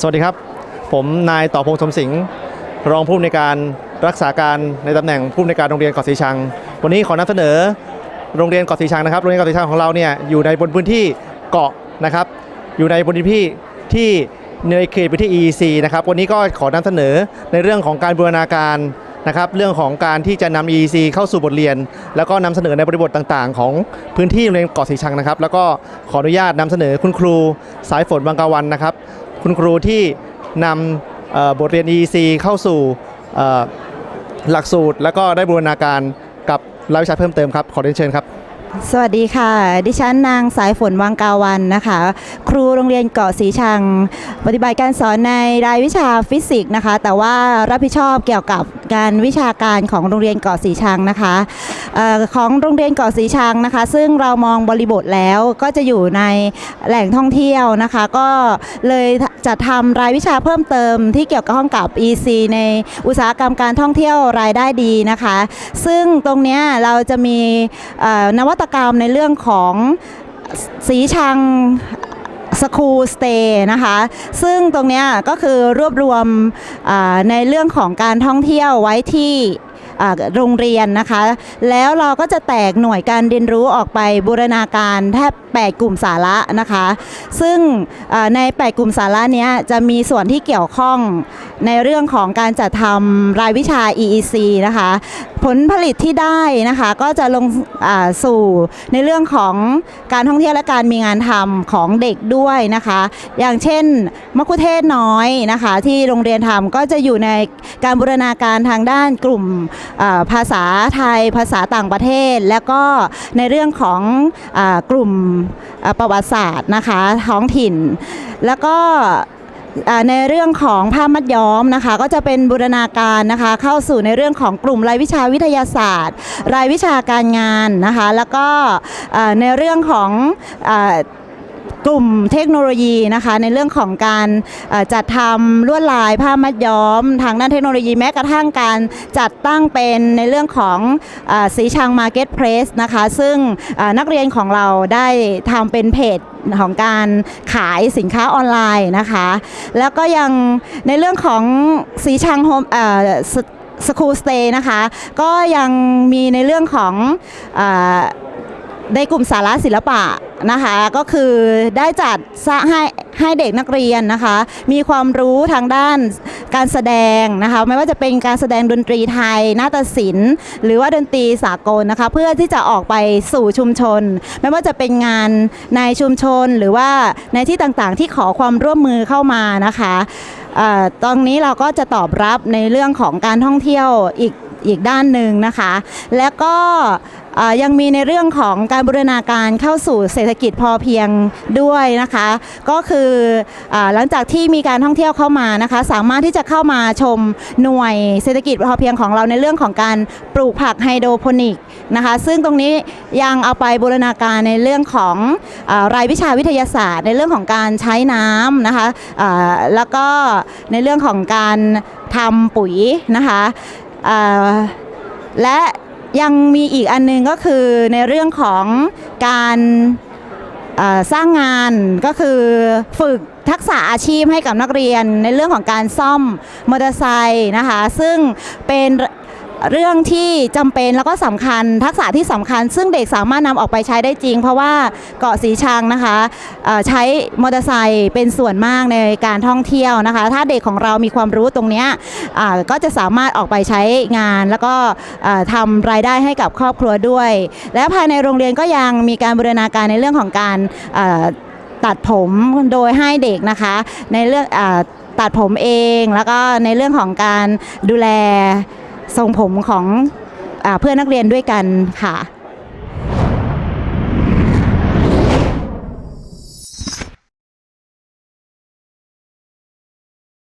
สวัสดีครับ ผมนายต่อพงษ์สมสิงห์รองผู้อำนวยการรักษาการในตำแหน่งผู้อำนวยการโรงเรียนเกาะสีชัง วันนี้ขอนำเสนอโรงเรียนเกาะสีชังนะครับ โรงเรียนเกาะสีชังของเราเนี่ยอยู่ในบนพื้นที่เกาะนะครับ อยู่ในบนพื้นที่ที่ในเขตพื้นที่ EEC นะครับ วันนี้ก็ขอนำเสนอในเรื่องของการบูรณาการนะครับเรื่องของการที่จะนำ EEC เข้าสู่บทเรียน แล้วก็นำเสนอในบริบทต่างๆ ของพื้นที่โรงเรียนเกาะสีชังนะครับ แล้วก็ขออนุญาตนำเสนอคุณครูสายฝนบางกาวันนะครับ คุณครูที่นำบทเรียน EEC เข้าสู่หลักสูตร แล้วก็ได้บูรณาการกับรายวิชาเพิ่มเติมครับ ขอเรียนเชิญครับ สวัสดีค่ะ ดิฉันนางสายฝนวังกาวันนะคะ ครูโรงเรียนเกาะสีชัง ปฏิบัติการสอนในรายวิชาฟิสิกส์นะคะ แต่ว่ารับผิดชอบเกี่ยวกับการวิชาการของโรงเรียนเกาะสีชังนะคะออของโรงเรียนเกาะสีชังนะคะ ซึ่งเรามองบริบทแล้วก็จะอยู่ในแหล่งท่องเที่ยวนะคะ ก็เลยจะทำรายวิชาเพิ่มเติมที่เกี่ยวกับห้องกับ EC ในอุตสาหกรรมการท่องเที่ยวรายได้ดีนะคะ ซึ่งตรงนี้เราจะมีนวัตตกรรมในเรื่องของสีชังสคูลสเตย์นะคะ ซึ่งตรงนี้ก็คือรวบรวมในเรื่องของการท่องเที่ยวไว้ที่โรงเรียนนะคะ แล้วเราก็จะแตกหน่วยการเรียนรู้ออกไปบูรณาการแทบ 8 กลุ่มสาระนะคะ ซึ่งใน 8 กลุ่มสาระนี้จะมีส่วนที่เกี่ยวข้องในเรื่องของการจัดทำรายวิชา EEC นะคะผลผลิตที่ได้นะคะก็จะลงสู่ในเรื่องของการท่องเที่ยวและการมีงานทำของเด็กด้วยนะคะ อย่างเช่นมะคุเทศน้อยนะคะ ที่โรงเรียนทำก็จะอยู่ในการบูรณาการทางด้านกลุ่มภาษาไทยภาษาต่างประเทศ แล้วก็ในเรื่องของอกลุ่มประวัติศาสตร์นะคะท้องถิ่น แล้วก็ ในเรื่องของผ้ามัดย้อมนะคะ ก็จะเป็นบูรณาการนะคะ เข้าสู่ในเรื่องของกลุ่มรายวิชาวิทยาศาสตร์ รายวิชาการงานนะคะ แล้วก็ในเรื่องของ กลุ่มเทคโนโลยีนะคะในเรื่องของการจัดทำลวดลายผ้ามัดย้อม ทางด้านเทคโนโลยีแม้กระทั่งการจัดตั้งเป็นในเรื่องของอสีชังมาร์เก็ตเพลสนะคะซึ่งนักเรียนของเราได้ทำเป็นเพจของการขายสินค้าออนไลน์นะคะ แล้วก็ยังในเรื่องของสีชังโฮมสคูลสเตย์นะคะ ก็ยังมีในเรื่องของ ในกลุ่มสาระศิลปะนะคะก็คือได้จัดให้ให้เด็กนักเรียนนะคะ มีความรู้ทางด้านการแสดงนะคะไม่ว่าจะเป็นการแสดงดนตรีไทย นาฏศิลป์ หรือว่าดนตรีสากลนะคะเพื่อที่จะออกไปสู่ชุมชน ไม่ว่าจะเป็นงานในชุมชนหรือว่าในที่ต่างๆ ที่ขอความร่วมมือเข้ามานะคะตอนนี้เราก็จะตอบรับในเรื่องของการท่องเที่ยวอีกอีกด้านหนึ่งนะคะ แล้วก็ ยังมีในเรื่องของการบูรณาการเข้าสู่เศรษฐกิจพอเพียงด้วยนะคะ ก็คืออหลังจากที่มีการท่องเที่ยวเข้ามานะคะ สามารถที่จะเข้ามาชมหน่วยเศรษฐกิจพอเพียงของเราในเรื่องของการปลูกผักไฮโดรโปนิกนะคะซึ่งตรงนี้ยังเอาไปบูรณาการในเรื่องของอรายวิชาวิทยาศาสตร์ ในเรื่องของการใช้น้ำนะคะแล้วก็ในเรื่องของการทำปุ๋ยนะคะและ ยังมีอีกอันหนึงก็คือในเรื่องของการสร้างงานก็คือฝึกทักษะอาชีพให้กับนักเรียนในเรื่องของการซ่อมมอเตอร์ไซค์นะคะ ซึ่งเป็น เรื่องที่จำเป็นแล้วก็สำคัญทักษะที่สำคัญ ซึ่งเด็กสามารถนำออกไปใช้ได้จริง เพราะว่าเกาะสีชังนะคะใช้มอเตอร์ไซค์เป็นส่วนมากในการท่องเที่ยวนะคะ ถ้าเด็กของเรามีความรู้ตรงนี้ก็จะสามารถออกไปใช้งาน แล้วก็เอ่อทำรายได้ให้กับครอบครัวด้วย และภายในโรงเรียนก็ยังมีการบูรณาการในเรื่องของการตัดผมโดยให้เด็กนะคะ ในเรื่องอตัดผมเอง แล้วก็ในเรื่องของการดูแล ทรงผมของอเพื่อนนักเรียนด้วยกันค่ะ